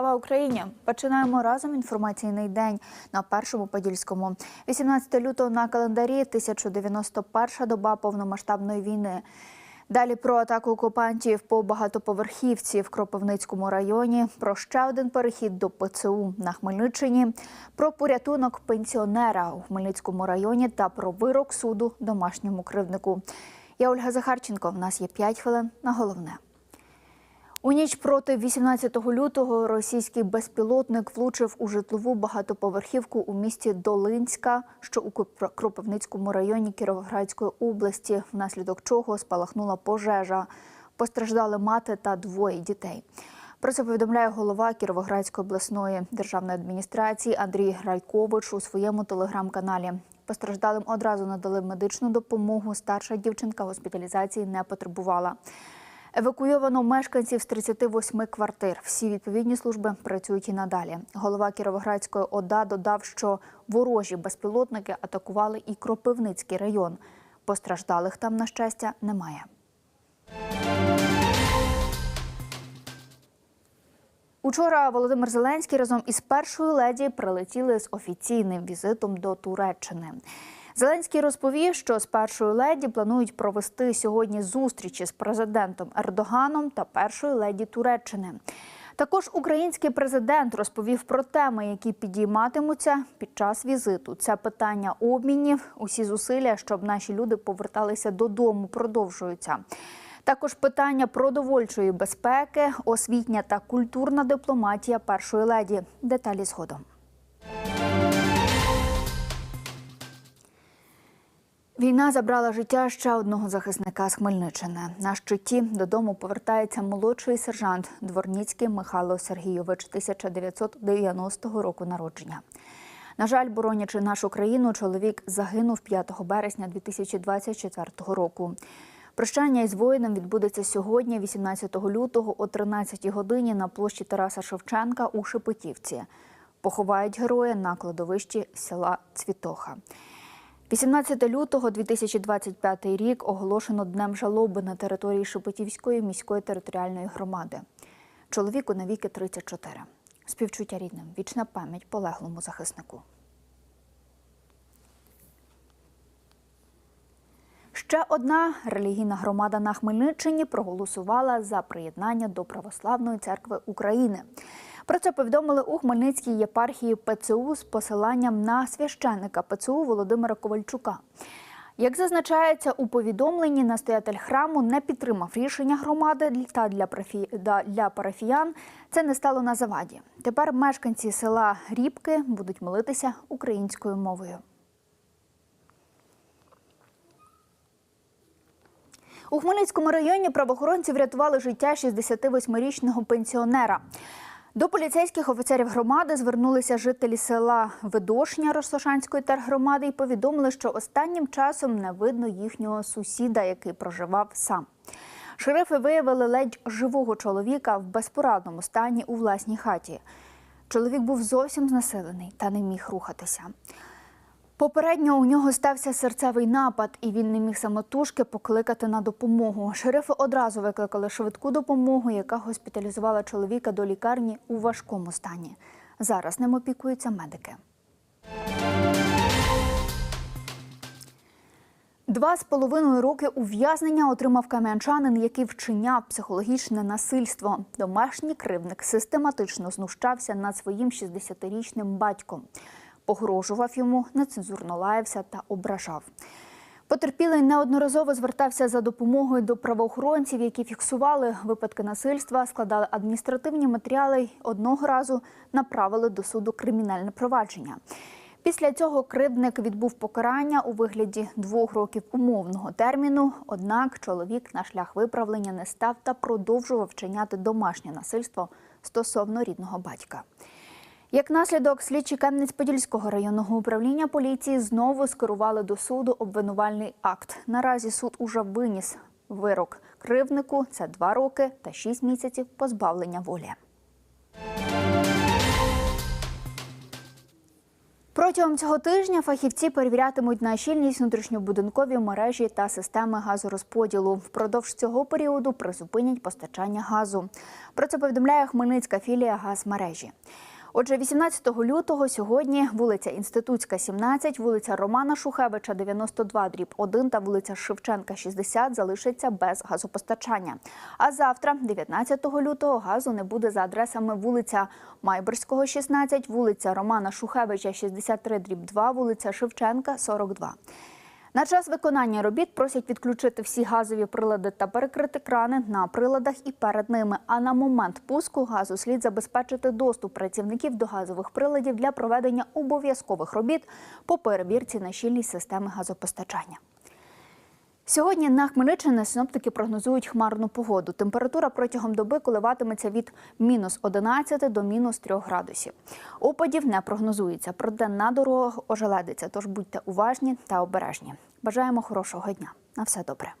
Слава Україні! Починаємо разом інформаційний день на першому подільському. 18 лютого на календарі 1091 доба повномасштабної війни. Далі про атаку окупантів по багатоповерхівці в Кропивницькому районі, про ще один перехід до ПЦУ на Хмельниччині, про порятунок пенсіонера у Хмельницькому районі та про вирок суду домашньому кривднику. Я Ольга Захарченко. В нас є 5 хвилин на головне. У ніч проти 18 лютого російський безпілотник влучив у житлову багатоповерхівку у місті Долинська, що у Кропивницькому районі Кіровоградської області, внаслідок чого спалахнула пожежа. Постраждали мати та двоє дітей. Про це повідомляє голова Кіровоградської обласної державної адміністрації Андрій Грайкович у своєму телеграм-каналі. Постраждалим одразу надали медичну допомогу. Старша дівчинка госпіталізації не потребувала. Евакуйовано мешканців з 38 квартир. Всі відповідні служби працюють і надалі. Голова Кіровоградської ОДА додав, що ворожі безпілотники атакували і Кропивницький район. Постраждалих там, на щастя, немає. Учора Володимир Зеленський разом із першою леді прилетіли з офіційним візитом до Туреччини. Зеленський розповів, що з першою леді планують провести сьогодні зустрічі з президентом Ердоганом та першою леді Туреччини. Також український президент розповів про теми, які підійматимуться під час візиту. Це питання обмінів, усі зусилля, щоб наші люди поверталися додому, продовжуються. Також питання продовольчої безпеки, освітня та культурна дипломатія першої леді. Деталі згодом. Війна забрала життя ще одного захисника з Хмельниччини. На щиті додому повертається молодший сержант Дворніцький Михайло Сергійович, 1990 року народження. На жаль, боронячи нашу країну, чоловік загинув 5 березня 2024 року. Прощання із воїном відбудеться сьогодні, 18 лютого, о 13 годині на площі Тараса Шевченка у Шепетівці. Поховають героя на кладовищі села Цвітоха. 18 лютого 2025 рік оголошено днем жалоби на території Шепетівської міської територіальної громади. Чоловіку навіки 34. Співчуття рідним. Вічна пам'ять полеглому захиснику. Ще одна релігійна громада на Хмельниччині проголосувала за приєднання до Православної церкви України. Про це повідомили у Хмельницькій єпархії ПЦУ з посиланням на священника ПЦУ Володимира Ковальчука. Як зазначається у повідомленні, настоятель храму не підтримав рішення громади та для для парафіян це не стало на заваді. Тепер мешканці села Рібки будуть молитися українською мовою. У Хмельницькому районі правоохоронці врятували життя 68-річного пенсіонера. До поліцейських офіцерів громади звернулися жителі села Видошня Росошанської тергромади і повідомили, що останнім часом не видно їхнього сусіда, який проживав сам. Шерифи виявили ледь живого чоловіка в безпорадному стані у власній хаті. Чоловік був зовсім знесилений та не міг рухатися. Попередньо у нього стався серцевий напад, і він не міг самотужки покликати на допомогу. Шерифи одразу викликали швидку допомогу, яка госпіталізувала чоловіка до лікарні у важкому стані. Зараз ним опікуються медики. Два з половиною роки ув'язнення отримав кам'янчанин, який вчиняв психологічне насильство. Домашній кривник систематично знущався над своїм 60-річним батьком погрожував йому, нецензурно лаявся та ображав. Потерпілий неодноразово звертався за допомогою до правоохоронців, які фіксували випадки насильства, складали адміністративні матеріали й одного разу направили до суду кримінальне провадження. Після цього кривдник відбув покарання у вигляді двох років умовного терміну. Однак чоловік на шлях виправлення не став та продовжував вчиняти домашнє насильство стосовно рідного батька. Як наслідок, слідчі Кам'янець-Подільського районного управління поліції знову скерували до суду обвинувальний акт. Наразі суд уже виніс вирок кривнику це два роки та шість місяців позбавлення волі. Протягом цього тижня фахівці перевірятимуть на щільність внутрішньобудинкові мережі та системи газорозподілу. Впродовж цього періоду призупинять постачання газу. Про це повідомляє Хмельницька філія газмережі. Отже, 18 лютого сьогодні вулиця Інститутська, 17, вулиця Романа Шухевича, 92, дріб 1 та вулиця Шевченка, 60 залишаться без газопостачання. А завтра, 19 лютого, газу не буде за адресами вулиця Майборського, 16, вулиця Романа Шухевича, 63, дріб 2, вулиця Шевченка, 42. На час виконання робіт просять відключити всі газові прилади та перекрити крани на приладах і перед ними. А на момент пуску газу слід забезпечити доступ працівників до газових приладів для проведення обов'язкових робіт по перевірці на щільність системи газопостачання. Сьогодні на Хмельниччині синоптики прогнозують хмарну погоду. Температура протягом доби коливатиметься від мінус 11 до мінус 3 градусів. Опадів не прогнозується, проте на дорогах ожеледиться, тож будьте уважні та обережні. Бажаємо хорошого дня. На все добре.